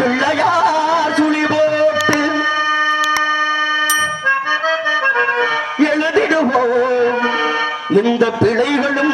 பிள்ளையார் சுழி போட்டு எழுதிடுவோம். இந்த பிழைகளும்